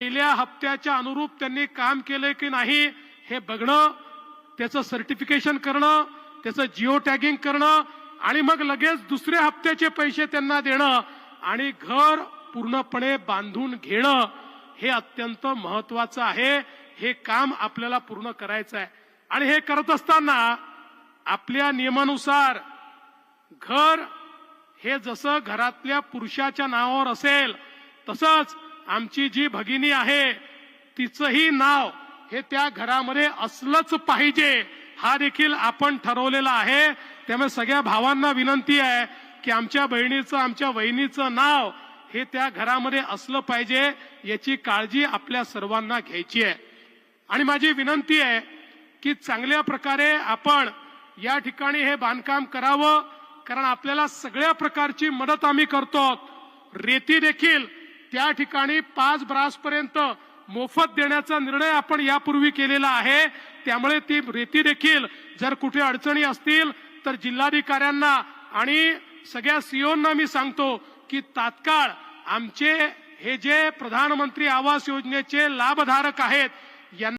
पहिल्या हप्त्याच्या अनुरूप त्यांनी काम केलंय की नाही हे बघणं त्याचं सर्टिफिकेशन करणं त्याचं जिओ टॅगिंग करणं आणि मग लगेच दुसऱ्या हप्त्याचे पैसे त्यांना देणं आणि घर पूर्णपणे बांधून घेणं हे अत्यंत महत्वाचं आहे. हे काम आपल्याला पूर्ण करायचं आहे. आणि हे करत असताना आपल्या नियमानुसार घर हे जसं घरातल्या पुरुषाच्या नावावर असेल तसंच आमची जी भगिनी आहे तिचंही नाव हे त्या घरामध्ये असलंच पाहिजे. हा देखील आपण ठरवलेला आहे. त्यामुळे सगळ्या भावांना विनंती आहे की आमच्या बहिणीचं आमच्या वहिनीचं नाव हे त्या घरामध्ये असलं पाहिजे याची काळजी आपल्या सर्वांना घ्यायची आहे. आणि माझी विनंती आहे की चांगल्या प्रकारे आपण या ठिकाणी हे बांधकाम करावं कारण आपल्याला सगळ्या प्रकारची मदत आम्ही करतो. रेती देखील त्या ठिकाणी पाच ब्रासपर्यंत मोफत देण्याचा निर्णय आपण यापूर्वी केलेला आहे. त्यामुळे ती रेती देखील जर कुठे अडचणी असतील तर जिल्हाधिकाऱ्यांना आणि सगळ्या सीओंना मी सांगतो की तात्काळ आमचे हे जे प्रधानमंत्री आवास योजनेचे लाभधारक आहेत यांना